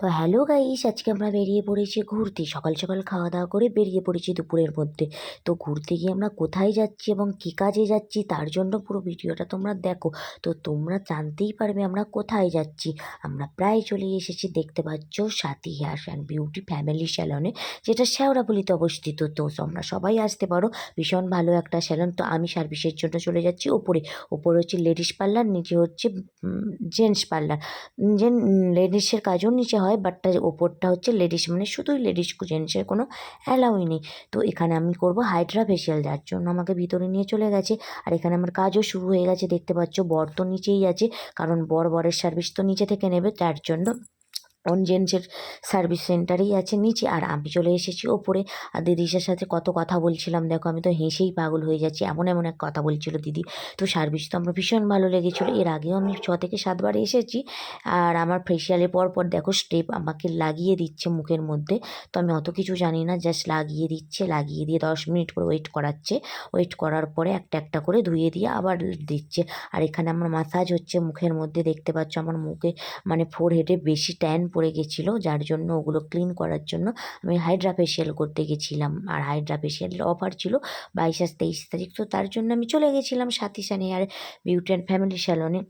তো hello guys, আজকে আমরা বেরিয়ে পড়েছি ঘুরতে। সকাল সকাল খাওয়া দাওয়া করে বেরিয়ে পড়েছি দুপুরের মধ্যে। তো ঘুরতে গিয়ে আমরা কোথায় যাচ্ছি এবং কী কাজে যাচ্ছি তার জন্য পুরো ভিডিওটা তোমরা দেখো। তো তোমরা জানতেই পারবে আমরা কোথায় যাচ্ছি। আমরা প্রায় চলে এসেছি, দেখতে পাচ্ছ Sathi hair and beauty family স্যালনে যেটা শেওড়াপুলিতে অবস্থিত। তো তোমরা সবাই আসতে পারো, ভীষণ ভালো একটা স্যালন তো আমি সার্ভিসের জন্য চলে যাচ্ছি ওপরে। ওপরে হচ্ছে লেডিস পার্লার নিচে হচ্ছে জেন্টস পার্লার যে লেডিসের কাজও নিচে হয় বাট ওপরটা হচ্ছে লেডিস মানে শুধুই লেডিস জেন্টসের কোনো অ্যালাউই নেই। তো এখানে আমি করব হাইড্রা ফেশিয়াল যার জন্য আমাকে ভিতরে নিয়ে চলে গেছে। আর এখানে আমার কাজও শুরু হয়ে গেছে, দেখতে পাচ্ছ, বর তো নিচেই আছে, কারণ বর বরের সার্ভিস তো নিচে থেকে নেবে, তার জন্য অন জেন্টসের সার্ভিস সেন্টারেই আছে নিচে। আর আমি চলে এসেছি ওপরে। আর দিদিসের সাথে কত কথা বলছিলাম, দেখো আমি তো হেসেই পাগল হয়ে যাচ্ছি। এমন এমন এক কথা বলছিল দিদি। তো সার্ভিস তো আমার ভীষণ ভালো লেগেছিলো। এর আগেও আমি ছ থেকে সাতবার এসেছি। আর আমার ফেসিয়ালের পর পর দেখো স্টেপ আমাকে লাগিয়ে দিচ্ছে মুখের মধ্যে। তো আমি অত কিছু জানি না জাস্ট লাগিয়ে দিচ্ছে, লাগিয়ে দিয়ে দশ মিনিট করে ওয়েট করাচ্ছে। ওয়েট করার পরে একটা একটা করে ধুয়ে দিয়ে আবার দিচ্ছে। আর এখানে আমার মাসাজ হচ্ছে মুখের মধ্যে। দেখতে পাচ্ছ আমার মুখে মানে ফোর হেডে বেশি ট্যান পড়ে গেছিল, যার জন্য ওগুলো ক্লিন করার জন্য আমি হাইড্রা ফেশিয়াল করতে গেছিলাম। আর হাইড্রা ফেশিয়ালের অফার ছিল বাইশ আর তেইশ তারিখ। তো তার জন্য আমি চলে গেছিলাম সাথী সানি আর বিউটি অ্যান্ড ফ্যামিলি স্যালনে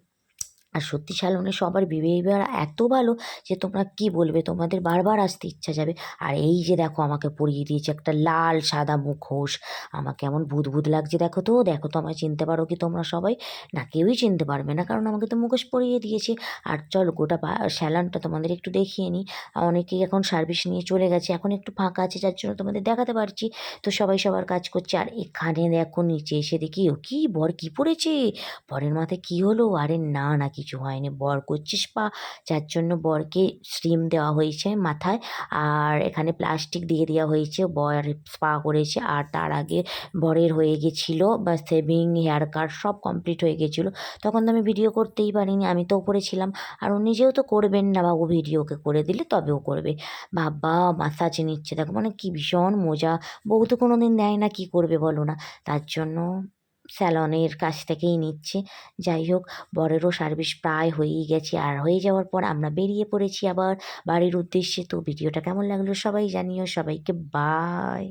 আর সত্যি স্যালনে সবার বিহেভিয়ার এত ভালো যে তোমরা কি বলবে? তোমাদের বারবার আসতে ইচ্ছা যাবে। আর এই যে দেখো আমাকে পরিয়ে দিয়েছে একটা লাল সাদা মুখোশ। আমাকে এমন ভূত ভূত লাগছে। দেখো তো দেখো তো আমায় চিনতে পারো কি তোমরা সবাই? না, কেউই চিনতে পারবে না। কারণ আমাকে তো মুখোশ পরিয়ে দিয়েছে। আর চলো গোটা স্যালনটা তোমাদের একটু দেখিয়ে নিই। অনেকেই এখন সার্ভিস নিয়ে চলে গেছে। এখন একটু ফাঁকা আছে, যার জন্য তোমাদের দেখাতে পারছি। তো সবাই সবার কাজ করছে। আর এখানে দেখো, নিচে এসে দেখি, ও কি বর? কি পড়েছে? বরের মাথায় কি হলো? আরে না না কিছু হয়নি, বর করছিস পা। যার জন্য বরকে স্টিম দেওয়া হয়েছে মাথায়। আর এখানে প্লাস্টিক দিয়ে দেওয়া হয়েছে, বর স্পা করেছে। আর তার আগে বরের হয়ে গেছিল, বা সেভিং হেয়ার কাট সব কমপ্লিট হয়ে গেছিল। তখন তো আমি ভিডিও করতেই পারিনি, আমি তো উপরে ছিলাম। আর নিজেও তো করবেন না বাবু ভিডিওকে করে দিলে তবেও করবে। বাবা মাসাজ নিচ্ছে, দেখো মানে কি ভীষণ মজা। বউ তো কোনো দিন দেয় না, কি করবে বলো না। তার জন্য স্যালনের কাছ থেকেই নিচ্ছে। যাই হোক বরেরও সার্ভিস প্রায় হয়েই গেছে। আর হয়ে যাওয়ার পর আমরা বেরিয়ে পড়েছি আবার বাড়ির উদ্দেশ্যে। তো ভিডিওটা কেমন লাগল সবাই জানিও। সবাইকে বাই